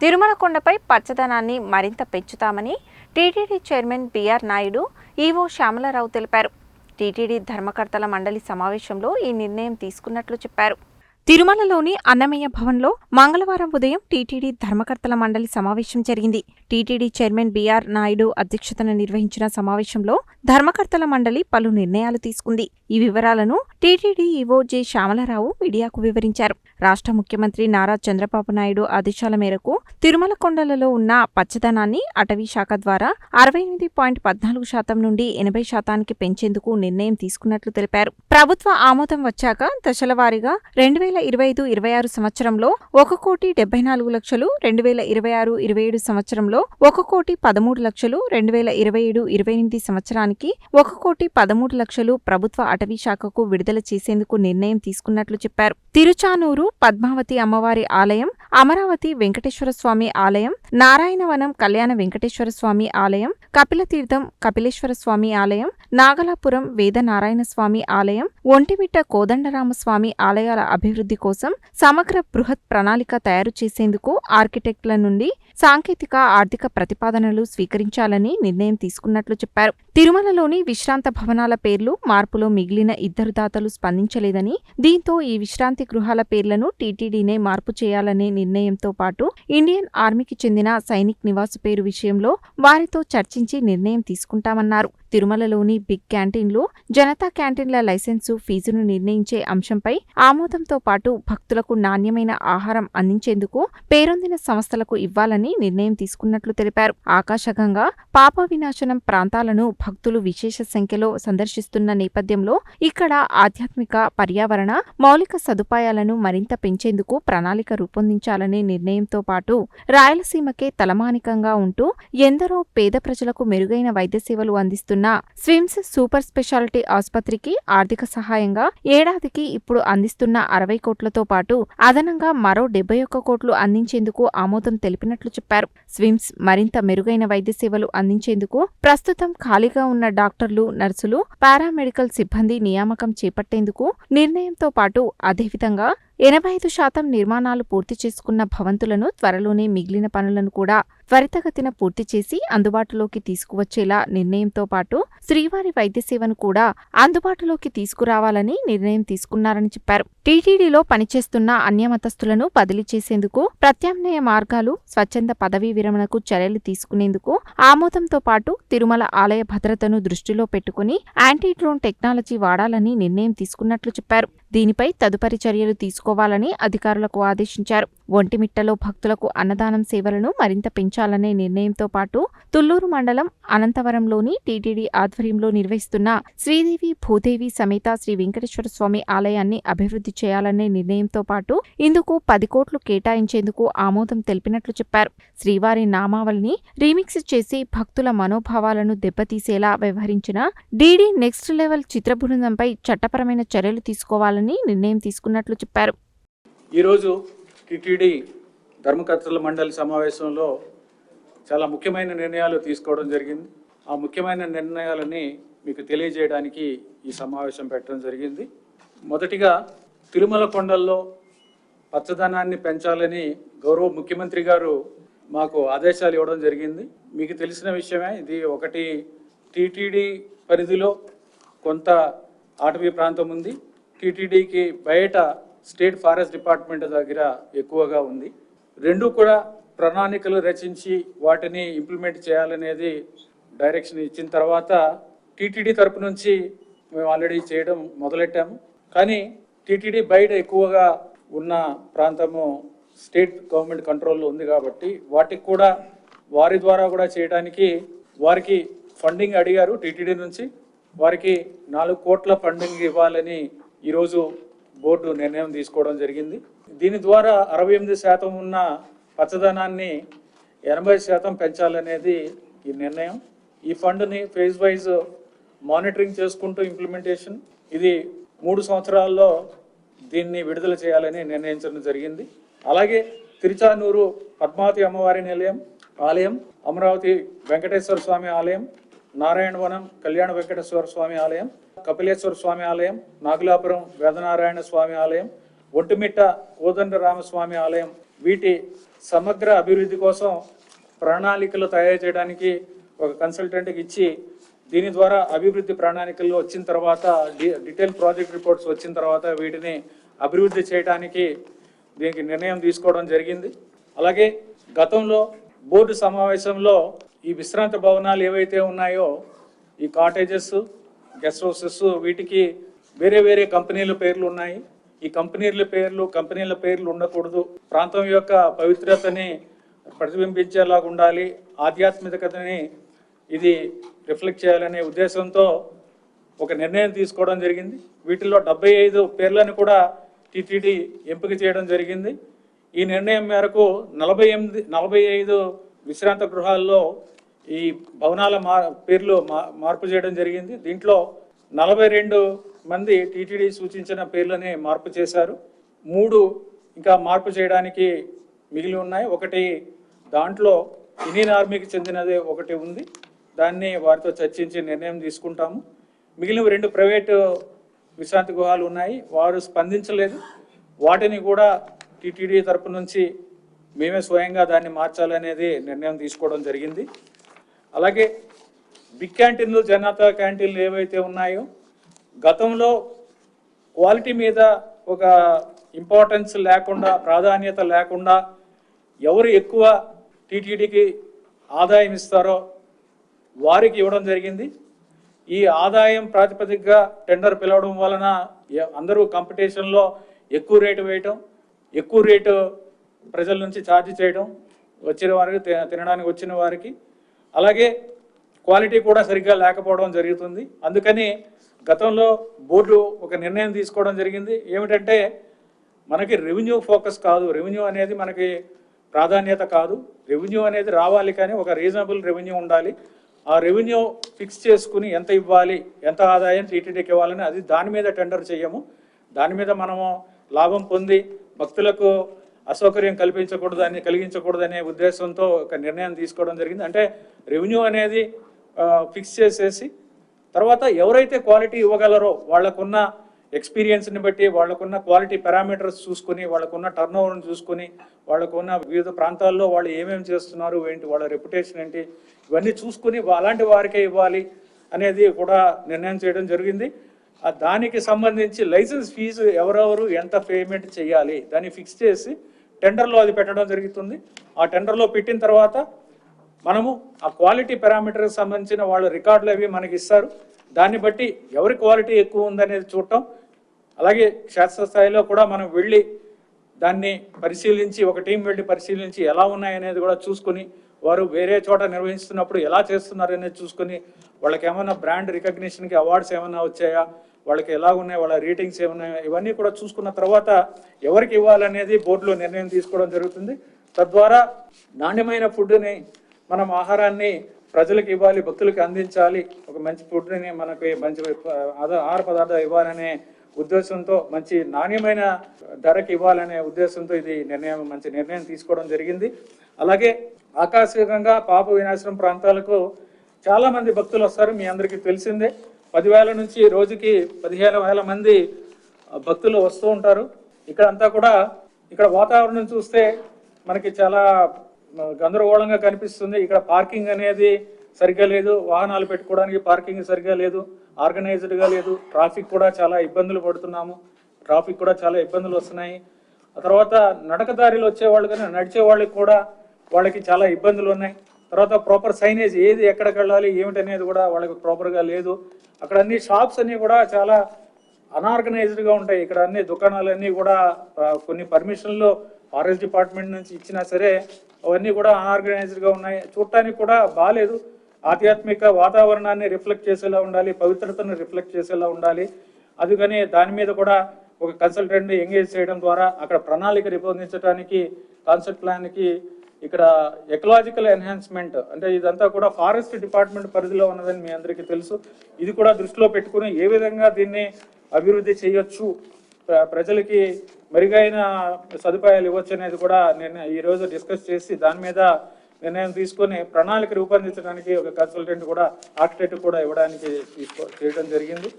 తిరుమల కొండపై పచ్చదనాన్ని మరింత పెంచుతామని TTD chairman BR Naidu EO Shyamala Rao తెలిపారు. టీటీడీ ధర్మకర్తల మండలి సమావేశంలో ఈ నిర్ణయం తీసుకున్నట్లు చెప్పారు. తిరుమలలోని అన్నమయ్య భవన్లో మంగళవారం ఉదయం టీటీడీ ధర్మకర్తల మండలి సమావేశం జరిగింది. టీటీడీ చైర్మన్ బీఆర్ నాయుడు అధ్యక్షతన నిర్వహించిన సమావేశంలో ధర్మకర్తల మండలి పలు నిర్ణయాలు తీసుకుంది. ఈ వివరాలను టీటీడీ ఈవో జె. శ్యామలరావు మీడియాకు వివరించారు. రాష్ట్ర ముఖ్యమంత్రి నారా చంద్రబాబు నాయుడు ఆదేశాల మేరకు తిరుమల కొండలలో ఉన్న పచ్చదనాన్ని అటవీ శాఖ ద్వారా అరవై ఎనిమిది పాయింట్ పద్నాలుగు శాతం నుండి ఎనభై శాతానికి పెంచేందుకు నిర్ణయం తీసుకున్నట్లు తెలిపారు. ప్రభుత్వ ఆమోదం వచ్చాక దశలవారీగా రెండు వేల ఇరవై ఐదు ఇరవై ఆరు సంవత్సరంలో ఒక కోటి డెబ్బై నాలుగు లక్షలు రెండు వేల ఇరవై ఆరు ఇరవై ఏడు సంవత్సరంలో ఒక కోటి పదమూడు లక్షలు రెండు వేల ఇరవై ఏడు ఇరవై ఎనిమిది సంవత్సరానికి ఒక కోటి పదమూడు లక్షలు ప్రభుత్వ అటవీ శాఖకు విడుదల చేసేందుకు నిర్ణయం తీసుకున్నట్లు చెప్పారు. తిరుచానూరు పద్మావతి అమ్మవారి ఆలయం అమరావతి వెంకటేశ్వర స్వామి ఆలయం నారాయణవనం కళ్యాణ వెంకటేశ్వర స్వామి ఆలయం కపిలతీర్థం కపిలేశ్వర స్వామి ఆలయం నాగలాపురం వేదనారాయణ స్వామి ఆలయం ఒంటిమిట్ట కోదండరామస్వామి ఆలయాల అభివృద్ధి కోసం సమగ్ర బృహత్ ప్రణాళిక తయారు చేసేందుకు ఆర్కిటెక్టుల నుండి సాంకేతిక ఆర్థిక ప్రతిపాదనలు స్వీకరించాలని నిర్ణయం తీసుకున్నట్లు చెప్పారు. తిరుమలలోని విశ్రాంత భవనాల పేర్లు మార్పులో మిగిలిన ఇద్దరు దాతలు స్పందించలేదని దీంతో ఈ విశ్రాంతి గృహాల పేర్లను టీటీడీనే మార్పు చేయాలనే నిర్ణయంతో పాటు ఇండియన్ ఆర్మీకి చెందిన సైనిక్ నివాసు పేరు విషయంలో వారితో చర్చించి నిర్ణయం తీసుకుంటామన్నారు. తిరుమలలోని బిగ్ క్యాంటీన్లు జనతా క్యాంటీన్ల లైసెన్సు ఫీజును నిర్ణయించే అంశంపై ఆమోదంతో పాటు భక్తులకు నాణ్యమైన ఆహారం అందించేందుకు పేరొందిన సంస్థలకు ఇవ్వాలని నిర్ణయం తీసుకున్నట్లు తెలిపారు. ఆకాశగంగా పాప వినాశనం ప్రాంతాలను భక్తులు విశేష సంఖ్యలో సందర్శిస్తున్న నేపథ్యంలో ఇక్కడ ఆధ్యాత్మిక పర్యావరణ మౌలిక సదుపాయాలను మరింత పెంచేందుకు ప్రణాళిక రూపొందించాలనే నిర్ణయంతో పాటు రాయలసీమకే తలమానికంగా ఉంటూ ఎందరో పేద ప్రజలకు మెరుగైన వైద్య సేవలు అందిస్తున్న స్విమ్స్ సూపర్ స్పెషాలిటీ ఆసుపత్రికి ఆర్థిక సహాయంగా ఏడాదికి ఇప్పుడు అందిస్తున్న అరవై కోట్లతో పాటు అదనంగా మరో డెబ్బై ఒక్క కోట్లు అందించేందుకు ఆమోదం తెలిపినట్లు చెప్పారు. స్విమ్స్ మరింత మెరుగైన వైద్య సేవలు అందించేందుకు ప్రస్తుతం ఖాళీగా ఉన్న డాక్టర్లు నర్సులు పారామెడికల్ సిబ్బంది నియామకం చేపట్టేందుకు నిర్ణయంతో పాటు అదేవిధంగా ఎనభై ఐదు శాతం నిర్మాణాలు పూర్తి చేసుకున్న భవంతులను త్వరలోనే మిగిలిన పనులను కూడా త్వరితగతిన పూర్తి చేసి అందుబాటులోకి తీసుకువచ్చేలా నిర్ణయంతో పాటు శ్రీవారి వైద్య సేవను కూడా అందుబాటులోకి తీసుకురావాలని నిర్ణయం తీసుకున్నారని చెప్పారు. టీటీడీలో పనిచేస్తున్న అన్యమతస్థులను బదిలీ చేసేందుకు ప్రత్యామ్నాయ మార్గాలు స్వచ్ఛంద పదవీ విరమణకు చర్యలు తీసుకునేందుకు ఆమోదంతో పాటు తిరుమల ఆలయ భద్రతను దృష్టిలో పెట్టుకుని యాంటీ డ్రోన్ టెక్నాలజీ వాడాలని నిర్ణయం తీసుకున్నట్లు చెప్పారు. దీనిపై తదుపరి చర్యలు తీసుకోవాలని అధికారులకు ఆదేశించారు. ఒంటిమిట్టలో భక్తులకు అన్నదానం సేవలను మరింత పెంచాలనే నిర్ణయంతో పాటు తుల్లూరు మండలం అనంతవరంలోని టీటీడీ ఆధ్వర్యంలో నిర్వహిస్తున్న శ్రీదేవి భూదేవి సమేత శ్రీ వెంకటేశ్వర స్వామి ఆలయాన్ని అభివృద్ధి చేయాలనే నిర్ణయంతో పాటు ఇందుకు పది కోట్లు కేటాయించేందుకు ఆమోదం తెలిపినట్లు చెప్పారు. శ్రీవారి నామావళిని రీమిక్స్ చేసి భక్తుల మనోభావాలను దెబ్బతీసేలా వ్యవహరించిన డీడీ నెక్స్ట్ లెవెల్ చిత్ర బృందంపై చట్టపరమైన చర్యలు తీసుకోవాలని నిర్ణయం తీసుకున్నట్లు చెప్పారు. ఈరోజు టిటిడి ధర్మకర్తల మండలి సమావేశంలో చాలా ముఖ్యమైన నిర్ణయాలు తీసుకోవడం జరిగింది. ఆ ముఖ్యమైన నిర్ణయాలని మీకు తెలియజేయడానికి ఈ సమావేశం పెట్టడం జరిగింది. మొదటిగా తిరుమల కొండల్లో పచ్చదనాన్ని పెంచాలని గౌరవ ముఖ్యమంత్రి గారు మాకు ఆదేశాలు ఇవ్వడం జరిగింది. మీకు తెలిసిన విషయమే ఇది ఒకటి టీటీడీ పరిధిలో కొంత అటవీ ప్రాంతం ఉంది. టీటీడీకి బయట స్టేట్ ఫారెస్ట్ డిపార్ట్మెంట్ దగ్గర ఎక్కువగా ఉంది. రెండు కూడా ప్రణాళికలు రచించి వాటిని ఇంప్లిమెంట్ చేయాలనేది డైరెక్షన్ ఇచ్చిన తర్వాత టీటీడీ తరపు నుంచి మేము ఆల్రెడీ చేయడం మొదలెట్టాము. కానీ టీటీడీ బయట ఎక్కువగా ఉన్న ప్రాంతము స్టేట్ గవర్నమెంట్ కంట్రోల్లో ఉంది కాబట్టి వాటికి కూడా వారి ద్వారా కూడా చేయడానికి వారికి ఫండింగ్ అడిగారు టీటీడీ నుంచి. వారికి నాలుగు కోట్ల ఫండింగ్ ఇవ్వాలని ఈరోజు బోర్డు నిర్ణయం తీసుకోవడం జరిగింది. దీని ద్వారా అరవై ఎనిమిది శాతం ఉన్న పచ్చదనాన్ని ఎనభై శాతం పెంచాలనేది ఈ నిర్ణయం. ఈ ఫండ్ని ఫేజ్ వైజ్ మానిటరింగ్ చేసుకుంటూ ఇంప్లిమెంటేషన్. ఇది మూడు సంవత్సరాల్లో దీన్ని విడుదల చేయాలని నిర్ణయించడం జరిగింది. అలాగే తిరుచానూరు పద్మావతి అమ్మవారి నిలయం ఆలయం అమరావతి వెంకటేశ్వర స్వామి ఆలయం నారాయణవనం కళ్యాణ వెంకటేశ్వర స్వామి ఆలయం కపిలేశ్వర స్వామి ఆలయం నాగులాపురం వేదనారాయణ స్వామి ఆలయం ఒంటిమిట్ట కోదండరామస్వామి ఆలయం. వీటి సమగ్ర అభివృద్ధి కోసం ప్రణాళికలు తయారు చేయడానికి ఒక కన్సల్టెంట్కి ఇచ్చి దీని ద్వారా అభివృద్ధి ప్రణాళికలు వచ్చిన తర్వాత డీటెయిల్ ప్రాజెక్ట్ రిపోర్ట్స్ వచ్చిన తర్వాత వీటిని అభివృద్ధి చేయడానికి దీనికి నిర్ణయం తీసుకోవడం జరిగింది. అలాగే గతంలో బోర్డు సమావేశంలో ఈ విశ్రాంతి భవనాలు ఏవైతే ఉన్నాయో ఈ కాటేజెస్ గెస్ట్ హౌసెస్ వీటికి వేరే వేరే కంపెనీల పేర్లు ఉన్నాయి. ఈ కంపెనీల పేర్లు కంపెనీల పేర్లు ఉండకూడదు. ప్రాంతం యొక్క పవిత్రతని ప్రతిబింబించేలాగా ఉండాలి. ఆధ్యాత్మికతని ఇది రిఫ్లెక్ట్ చేయాలనే ఉద్దేశంతో ఒక నిర్ణయం తీసుకోవడం జరిగింది. వీటిలో డెబ్బై ఐదు పేర్లను కూడా టిటిడి ఎంపిక చేయడం జరిగింది. ఈ నిర్ణయం మేరకు నలభై ఎనిమిది నలభై ఐదు విశ్రాంత గృహాల్లో ఈ భవనాల మా పేర్లు మా మార్పు చేయడం జరిగింది. దీంట్లో నలభై రెండు మంది టీటీడీ సూచించిన పేర్లని మార్పు చేశారు. మూడు ఇంకా మార్పు చేయడానికి మిగిలి ఉన్నాయి. ఒకటి దాంట్లో ఇండియన్ ఆర్మీకి చెందినది ఒకటి ఉంది. దాన్ని వారితో చర్చించి నిర్ణయం తీసుకుంటాము. మిగిలిన రెండు ప్రైవేటు విశ్రాంతి గృహాలు ఉన్నాయి. వారు స్పందించలేదు. వాటిని కూడా టీటీడీ తరపు నుంచి మేమే స్వయంగా దాన్ని మార్చాలనేది నిర్ణయం తీసుకోవడం జరిగింది. అలాగే బిగ్ క్యాంటీన్లు జనతా క్యాంటీన్లు ఏవైతే ఉన్నాయో గతంలో క్వాలిటీ మీద ఒక ఇంపార్టెన్స్ లేకుండా ప్రాధాన్యత లేకుండా ఎవరు ఎక్కువ టీటీడీకి ఆదాయం ఇస్తారో వారికి ఇవ్వడం జరిగింది. ఈ ఆదాయం ప్రాతిపదికగా టెండర్ పిలవడం వలన అందరూ కాంపిటీషన్లో ఎక్కువ రేటు వేయటం ఎక్కువ రేటు ప్రజల నుంచి ఛార్జ్ చేయడం వచ్చిన వారికి తినడానికి వచ్చిన వారికి అలాగే క్వాలిటీ కూడా సరిగ్గా లేకపోవడం జరుగుతుంది. అందుకని గతంలో బోర్డు ఒక నిర్ణయం తీసుకోవడం జరిగింది. ఏమిటంటే మనకి రెవెన్యూ ఫోకస్ కాదు. రెవెన్యూ అనేది మనకి ప్రాధాన్యత కాదు. రెవెన్యూ అనేది రావాలి కానీ ఒక రీజనబుల్ రెవెన్యూ ఉండాలి. ఆ రెవెన్యూ ఫిక్స్ చేసుకుని ఎంత ఇవ్వాలి ఎంత ఆదాయం టీటీడీకి ఇవ్వాలని అది దాని మీద టెండర్ చేయము. దాని మీద మనము లాభం పొంది భక్తులకు అసౌకర్యం కల్పించకూడదు అని కలిగించకూడదనే ఉద్దేశంతో ఒక నిర్ణయం తీసుకోవడం జరిగింది. అంటే రెవెన్యూ అనేది ఫిక్స్ చేసేసి తర్వాత ఎవరైతే క్వాలిటీ ఇవ్వగలరో వాళ్ళకున్న ఎక్స్పీరియన్స్ని బట్టి వాళ్ళకున్న క్వాలిటీ పారామీటర్స్ చూసుకుని వాళ్ళకున్న టర్న్ ఓవర్ని చూసుకుని వాళ్ళకున్న వివిధ ప్రాంతాల్లో వాళ్ళు ఏమేమి చేస్తున్నారు ఏంటి వాళ్ళ రెప్యుటేషన్ ఏంటి ఇవన్నీ చూసుకుని అలాంటి వారికే ఇవ్వాలి అనేది కూడా నిర్ణయం చేయడం జరిగింది. దానికి సంబంధించి లైసెన్స్ ఫీజు ఎవరెవరు ఎంత పేమెంట్ చేయాలి దాన్ని ఫిక్స్ చేసి టెండర్లో అది పెట్టడం జరుగుతుంది. ఆ టెండర్లో పెట్టిన తర్వాత మనము ఆ క్వాలిటీ పారామీటర్కి సంబంధించిన వాళ్ళ రికార్డులు అవి మనకి ఇస్తారు. దాన్ని బట్టి ఎవరి క్వాలిటీ ఎక్కువ ఉందనేది చూడటం. అలాగే క్షేత్రస్థాయిలో కూడా మనం వెళ్ళి దాన్ని పరిశీలించి ఒక టీం వెళ్ళి పరిశీలించి ఎలా ఉన్నాయనేది కూడా చూసుకుని వారు వేరే చోట నిర్వహిస్తున్నప్పుడు ఎలా చేస్తున్నారు అనేది చూసుకుని వాళ్ళకి ఏమైనా బ్రాండ్ రికగ్నిషన్కి అవార్డ్స్ ఏమైనా వచ్చాయా వాళ్ళకి ఎలా ఉన్నాయి వాళ్ళ రేటింగ్స్ ఏమున్నాయా ఇవన్నీ కూడా చూసుకున్న తర్వాత ఎవరికి ఇవ్వాలనేది బోర్డులో నిర్ణయం తీసుకోవడం జరుగుతుంది. తద్వారా నాణ్యమైన ఫుడ్ని మనం ఆహారాన్ని ప్రజలకు ఇవ్వాలి భక్తులకు అందించాలి ఒక మంచి ఫుడ్ని మనకి మంచి ఆహార పదార్థాలు ఇవ్వాలనే ఉద్దేశంతో మంచి నాణ్యమైన ధరకి ఇవ్వాలనే ఉద్దేశంతో ఇది నిర్ణయం మంచి నిర్ణయం తీసుకోవడం జరిగింది. అలాగే ఆకస్మికంగా పాప వినాశనం ప్రాంతాలకు చాలా మంది భక్తులు వస్తారు మీ అందరికీ తెలిసిందే. పదివేల నుంచి రోజుకి పదిహేను వేల మంది భక్తులు వస్తూ ఉంటారు. ఇక్కడ అంతా కూడా ఇక్కడ వాతావరణం చూస్తే మనకి చాలా గందరగోళంగా కనిపిస్తుంది. ఇక్కడ పార్కింగ్ అనేది సరిగ్గా లేదు. వాహనాలు పెట్టుకోవడానికి పార్కింగ్ సరిగ్గా లేదు. ఆర్గనైజ్డ్గా లేదు. ట్రాఫిక్ కూడా చాలా ఇబ్బందులు పడుతున్నాము. ట్రాఫిక్ కూడా చాలా ఇబ్బందులు వస్తున్నాయి. తర్వాత నడకదారిలో వచ్చేవాళ్ళు కానీ నడిచే వాళ్ళకి కూడా వాళ్ళకి చాలా ఇబ్బందులు ఉన్నాయి. తర్వాత ప్రాపర్ సైనేజ్ ఏది ఎక్కడికి వెళ్ళాలి ఏమిటనేది కూడా వాళ్ళకి ప్రాపర్గా లేదు. అక్కడ అన్ని షాప్స్ అన్నీ కూడా చాలా అనార్గనైజ్డ్గా ఉంటాయి. ఇక్కడ అన్ని దుకాణాలన్నీ కూడా కొన్ని పర్మిషన్లు ఫారెస్ట్ డిపార్ట్మెంట్ నుంచి ఇచ్చినా సరే అవన్నీ కూడా అనార్గనైజ్డ్గా ఉన్నాయి. చూడటానికి కూడా బాగాలేదు ఆధ్యాత్మిక వాతావరణాన్ని రిఫ్లెక్ట్ చేసేలా ఉండాలి పవిత్రతను రిఫ్లెక్ట్ చేసేలా ఉండాలి. అందుకని దాని మీద కూడా ఒక కన్సల్టెంట్ ఎంగేజ్ చేయడం ద్వారా అక్కడ ప్రణాళిక రూపొందించడానికి కాన్సెప్ట్ ప్లాన్కి ఇక్కడ ఎకలాజికల్ ఎన్హాన్స్మెంట్ అంటే ఇదంతా కూడా ఫారెస్ట్ డిపార్ట్మెంట్ పరిధిలో ఉన్నదని మీ అందరికీ తెలుసు. ఇది కూడా దృష్టిలో పెట్టుకుని ఏ విధంగా దీన్ని అభివృద్ధి చేయొచ్చు ప్రజలకి మెరుగైన సదుపాయాలు ఇవ్వచ్చు అనేది కూడా నేను ఈరోజు డిస్కస్ చేసి దాని మీద నిర్ణయం తీసుకొని ప్రణాళిక రూపొందించడానికి ఒక కన్సల్టెంట్ కూడా ఆర్కిటెక్ట్ కూడా ఇవ్వడానికి తీసుకో చేయడం జరిగింది.